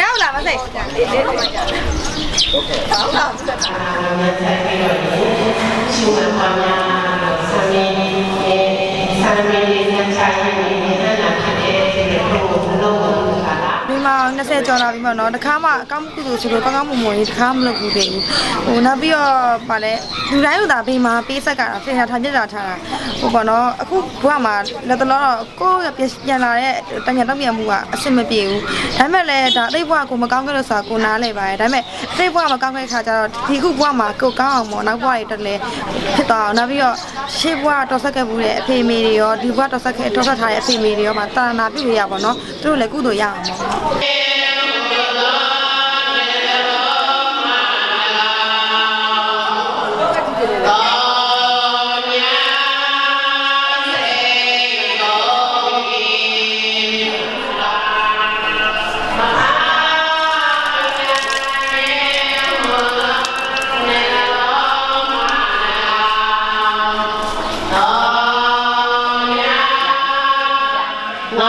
나오라면서 시원한 방향 สามีเนชัย မှာ20ကျော်လာပြီပေါ့နော်တခါမှအကောင်းကုသိုလ်ဆိုလို့ကောင်းကောင်းမွန်မွန်လေးတခါမလုပ်ဘူးတည်းဘူးဟိုနောက်ပြီးတော့ဗာလဲလူတိုင်းလူသားဘေးမှာပေးဆက်ကတာဖေရထားပြစ်တာထားတာဟိုပေါ့နော်အခုဘုရားမှာလက်တလောတော့ကိုယ်ပြန်လာတဲ့တညာတော့ပြန်မှုကအဆင်မပြေဘူးဒါပေမဲ့လည်းဒါအသိဘဝကိုမကောင်းခဲ့လို့ဆိုတာကိုနားလဲပါတယ်ဒါပေမဲ့အသိဘဝမကောင်းခဲ့တဲ့ခါကျတော့ဒီခုဘဝမှာကိုကောင်းအောင်ပေါ့နောက်ဘဝတွေတက်လဲဖြစ်သွားအောင်နောက်ပြီးတော့ ရှေ့ဘဝတော်ဆက်ခဲ့မှုတဲ့အဖေမေတွေရောဒီဘဝတော်ဆက်ခဲ့တော်ဆက်ထားတဲ့အဖေမေတွေရောမှာတာနာပြုလို့ရပါတော့သူတို့လည်းကုသိုလ်ရအောင်ပေါ့ဟို က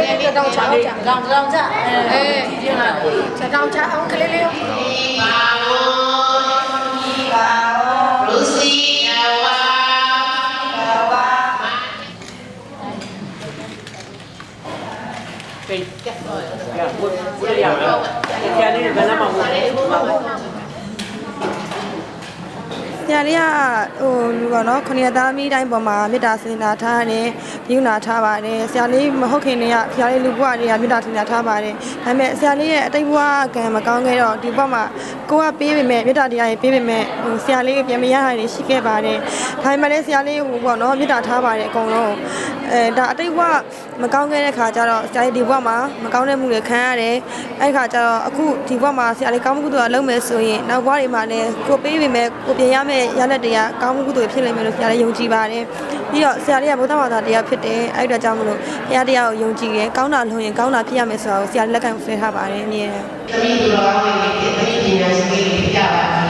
လေးလေးကလေးလေးတောင်းချအောင်ချတောင်းတောင်းချအေးချက်တောင်းချအောင်ကလေးလေးလူစီယဝါပေးကြက်တော့ရဘုရားရတော့ကျန်နေဘယ်နှမှာမဟု တ်ဘူးဆရာလေးကဟိုလူပေါ့နော်ခဏရသားမိတိုင်းပေါ်မှာမေတ္တာစင်တာထားတယ်ပြုနာထားပါတယ်ဆရာလေးမဟုတ်ခင်တည်းကဆရာလေးလူဘဝတွေကမေတ္တာစင်တာထားပါတယ်ဒါပေမဲ့ဆရာလေးရဲ့အတိတ်ဘဝကံမကောင်းခဲ့တော့ဒီဘဝမှာကိုကပေးပေမဲ့မေတ္တာတရားရေးပေးပေမဲ့ဟိုဆရာလေးပြန်မရတာတွေရှိခဲ့ပါတယ်ဒါပေမဲ့လည်းဆရာလေးဟိုပေါ့နော်မေတ္တာထားပါတယ်အကုန်လုံးအဲဒါအတိတ်ဘဝမကောင်းခဲ့တဲ့ခါကျတော့ဆရာလေးဒီဘဝမှာမကောင်းတဲ့မှုတွေခံရတယ်အဲ့ခါကျတော့အခုဒီဘဝမှာဆရာလေးကောင်းမှုကုသိုလ်ကလုပ်မယ်ဆိုရင်နောက်ဘဝတွေမှာလည်းကိုပေးပေမဲ့ကိုပြင်ရမယ့်ရလက်တွေကကောင်းမှုကုသိုလ်ဖြစ်လိမ့်မယ်လို့ဆရာလေးယုံကြည်ပါတယ် ပြီးတော့ဆရာလေးကဗုဒ္ဓဘာသာတရားဖြစ်တယ်အဲ့ဒါကြောင့်မလို့ဘုရားတရားကိုယုံကြည်တယ်ကောင်းတာလုပ်ရင်ကောင်းတာဖြစ်ရမယ်ဆိုတာကိုဆရာလေးလက်ခံဆွဲထားပါတယ်အမြဲတမ်းသမီးတို့ရောင်းနေတဲ့သမီးပညာရှင်တွေပြပါပြီ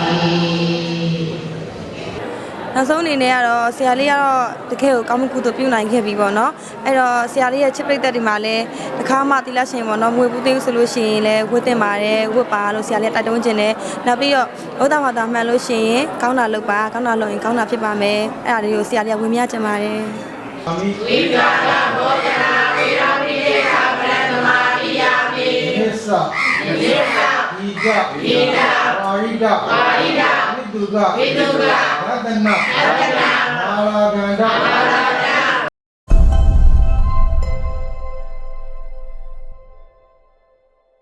နောက်ဆုံးအနေနဲ့ကတော့ဆရာလေးကတော့တကယ်ကိုကောင်းမှုကုသိုလ်ပြုနိုင်ခဲ့ပြီပေါ့နော်အဲ့တော့ဆရာလေးရဲ့ချစ်ပိတ်သက်ဒီမှာလည်းတစ်ခါမှတိလရှင်ပေါ့နော်မွေဘူးသေးဘူးဆိုလို့ရှိရင်လည်းဝတ်တင်ပါတယ်ဝတ်ပါလို့ဆရာလေးတိုက်တွန်းခြင်းတယ်နောက်ပြီးတော့ဘုဒ္ဓဘာသာမှန်လို့ရှိရင်ကောင်းတာလုပ်ပါကောင်းတာလုပ်ရင်ကောင်းတာဖြစ်ပါမယ်အဲ့ဒါလေးကိုဆရာလေးကဝင်မြခြင်းပါတယ်အာမိဝိဒာရဘောဇနာဝေရာမိယေခဗရဏမာတိယာမိနိစ္စနိစ္စဤကဤကပါရိဒပါရိဒ ဝိတုကဝိတု